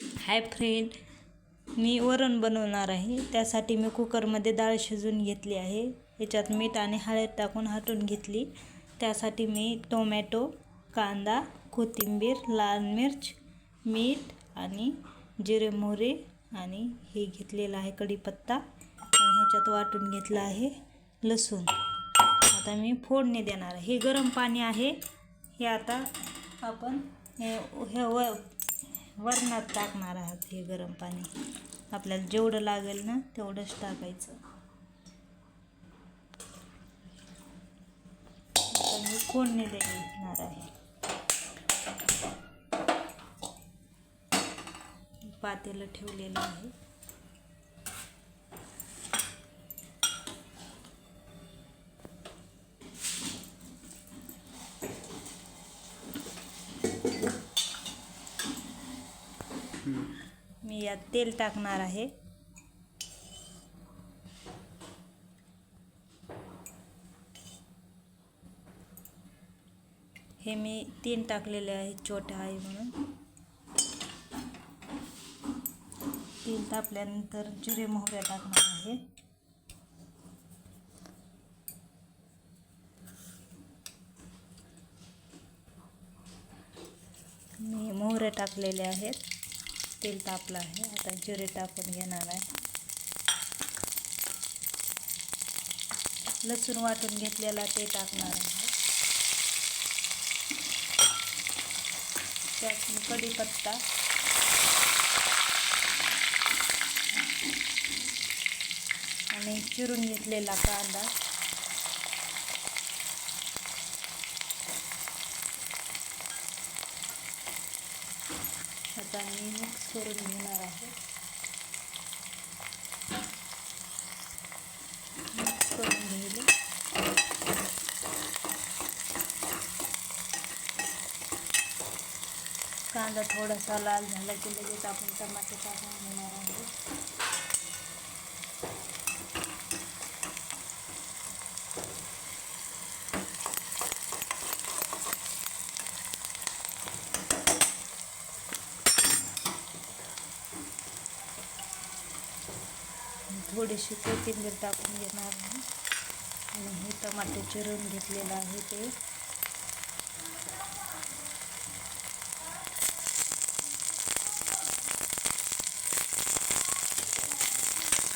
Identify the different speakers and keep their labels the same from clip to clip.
Speaker 1: Hi friend मी वरण बनवणार आहे. त्यासाठी मी कुकरमध्ये डाळ शिजवून घेतली आहे. याच्यात मीठ आणि हळद टाकून हाटून घेतली. त्यासाठी मी टोमॅटो कांदा कोथिंबीर लाल मिर्च मीठ आणि जिरे मोहरे आणि हे घेतलेलं आहे कढीपत्ता. आणि ह्याच्यात वाटून घेतलं आहे लसूण. आता मी फोडणी देणार आहे. हे गरम पाणी आहे. हे आता आपण हे हे व वरणात टाकणार आहात हे गरम पाणी. आपल्याला जेवढं लागेल ना तेवढंच टाकायचं. आता मी फोडणी देणार आहे. पातेलं ठेवलेलं आहे. मी यात तेल टाकणार आहे. हे मी तीन टाकलेले आहे छोटे आहे म्हणून. तीन टाकल्यानंतर जिरे मोहऱ्या टाकणार आहे. मी मोहरे टाकलेले आहेत. तेल तापलं आहे. आता जिरे टाकून घेणार आहे. लसूण वाटून घेतलेला ते टाकणार आहे. त्यात कढीपत्ता. आणि चिरून घेतलेला कांदा आता मी मिक्स करून घेणार आहे. मिक्स करून घ्यायला कांदा थोडासा लाल झाला की लगेच आपण टमाटे टाकून घेणार आहे थोडीशी कोथिंबीर टाकून घेणार आणि हे टमाटे चिरून घेतलेलं आहे ते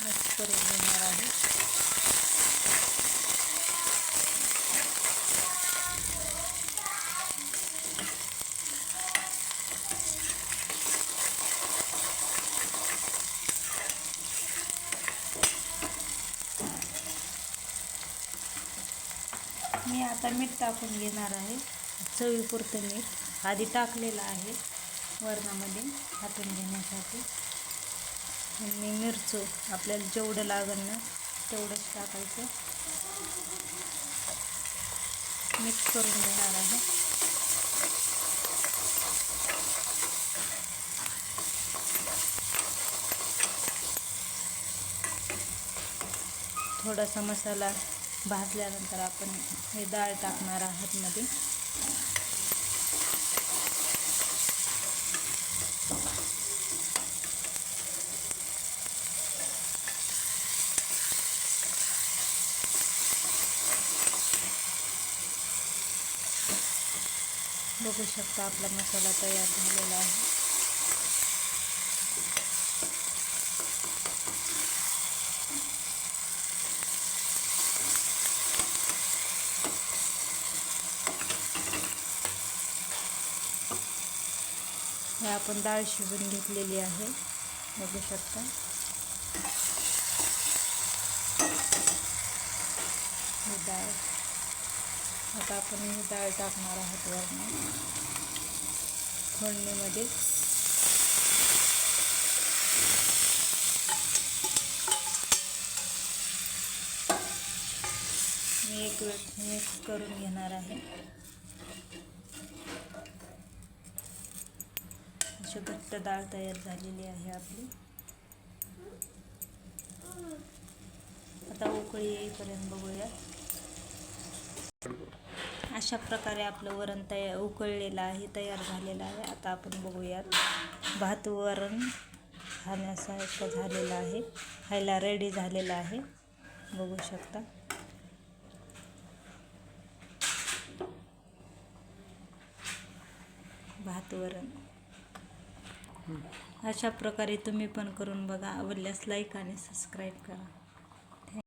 Speaker 1: मिक्स करून घेणार आहे मी आता मीठ टाकून घेणार आहे. चवीपुरतं मीठ आधी टाकलेलं आहे वरणामध्ये टाकून घेण्यासाठी. आणि मिरचू आपल्याला जेवढं लागेल ना तेवढंच टाकायचं. मिक्स करून घेणार आहे. थोडासा मसाला भाजल्यानंतर आपण हे डाळ टाकणार आहात मध्ये. बघू शकता आपला मसाला तयार झालेला आहे. हे आपण डाळ शिजून घेतलेली आहे. बघू शकता. ही डाळ. आता आपण ही डाळ टाकणार आहोत वरण फोडणीमध्ये. मी एक वेळ मिक्स करून घेणार आहे. अशी घट्ट डाळ तयार झालेली आहे आपली. आता उकळी येईपर्यंत बघूया. अशा प्रकारे आपलं वरण तयार उकळलेलं आहे तयार झालेलं आहे. आता आपण बघूयात. भात वरण खाण्यासारखं झालेलं आहे. खायला रेडी झालेलं आहे. बघू शकता. भात वरण. अशा प्रकारे तुम्ही पण करून बघा. आवडल्यास लाईक आणि सबस्क्राईब करा.